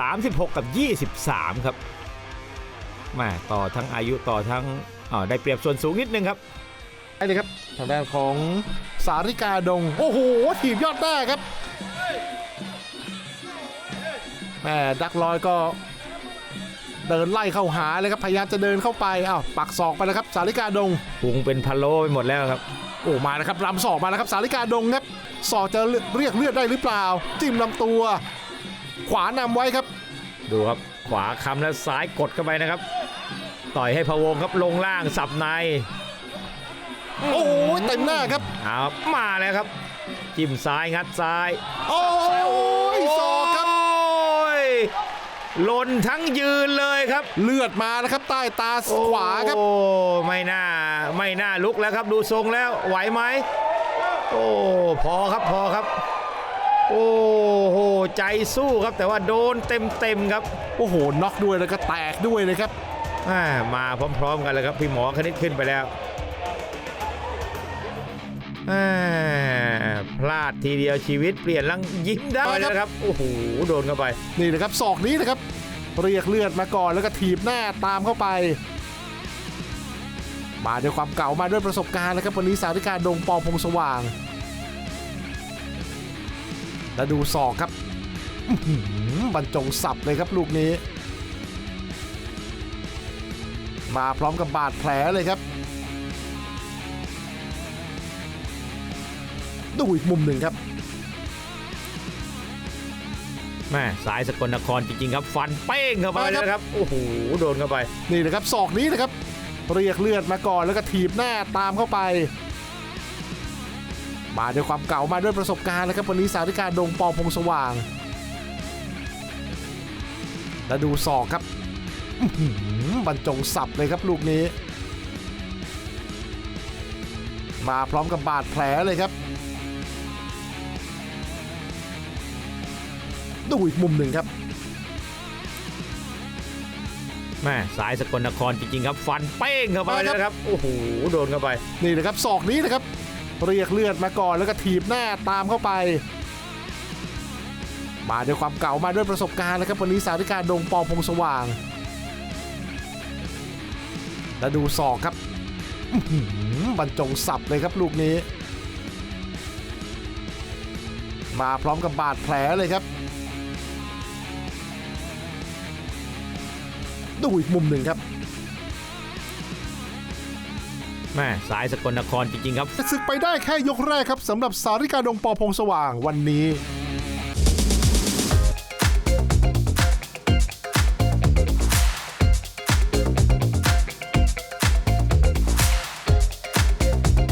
36 กับ 23 ครับแมาต่อทั้งอายุต่อทั้งอ่าได้เปรียบส่วนสูงนิดนึงครับได้เลยครับทางด้านของสาริกาดง โอ้โหถีบยอดแด้ครับแม่ดักลอยก็เดินไล่เข้าหาเลยครับพยายามจะเดินเข้าไปอ้าวปักศอกไปแล้วครับ สาริกาดงพุงเป็นพะโล้ไปหมดแล้วครับโอ้มาแล้วครับลำศอกมาแล้วครับสาริกาดงครับศอกจะเรียกเลือดได้หรือเปล่า จิ้มลำตัว ขวานำไว้ครับ ดูครับขวาคำแล้วซ้ายกดเข้าไปนะครับ ต่อยให้พะวงครับลงล่างสับใน โอ้ยเต็มหน้าครับเอามาแล้วครับ จิ้มซ้ายงัดซ้าย โอ้ยศอกครับโอ้ยหล่นทั้งยืนเลยครับ เลือดมาแล้วครับใต้ตาขวาครับ โอ้ไม่น่าไม่น่าลุกแล้วครับ ดูทรงแล้วไหวไหมโอ้พอครับพอครับ โอ้โห ใจสู้ครับแต่ว่าโดนเต็มเต็มๆครับ โอ้โหน็อกด้วยแล้วก็แตกด้วยเลยครับอ่ามาพร้อมๆกันเลยครับพี่หมอคณิตขึ้นไปแล้วอ่าพลาดทีเดียวชีวิตเปลี่ยนลังยิงได้แล้วครับโอ้โหโดนเข้าไปนี่นะครับศอกนี้นะครับ เรียกเลือดมาก่อนแล้วก็ถีบหน้าตามเข้าไป มาด้วยความเก่ามาด้วยประสบการณ์นะครับวันนี้สาริกาดงปอพงสว่าง แล้วดูศอกครับอื้อหือ บรรจงสับเลยครับลูกนี้ มาพร้อมกับบาดแผลเลยครับ ดูอีกมุมหนึ่งครับแม่สายสกลนครจริงๆครับ ฟันเป้งเข้าไปมาครับนะครับ โอ้โหโดนเข้าไป นี่นะครับศอกนี้นะครับ เรียกเลือดมาก่อนแล้วก็ถีบหน้าตามเข้าไป มาด้วยความเก่ามาด้วยประสบการณ์นะครับวันนี้สาริกาดงปอพงสว่าง แล้วดูศอกครับอื้อหือบรรจงสับเลยครับลูกนี้ มาพร้อมกับบาดแผลเลยครับ ดูอีกมุมหนึ่งครับแม่สายสกลนครจริงๆครับ ฟันเป้งเข้าไปมาครับนะครับ โอ้โหโดนเข้าไป นี่นะครับศอกนี้นะครับ เรียกเลือดมาก่อนแล้วก็ถีบหน้าตามเข้าไป มาด้วยความเก่ามาด้วยประสบการณ์นะครับวันนี้สาริกาดงปอพงสว่าง แล้วดูศอกครับอื้อหือบรรจงสับเลยครับลูกนี้ มาพร้อมกับบาดแผลเลยครับ ดูอีกมุมหนึ่งครับแม่สายสกลนครจริงๆครับศึกไปได้แค่ยกแรกครับสำหรับสาริกาดงปอพงสว่างวันนี้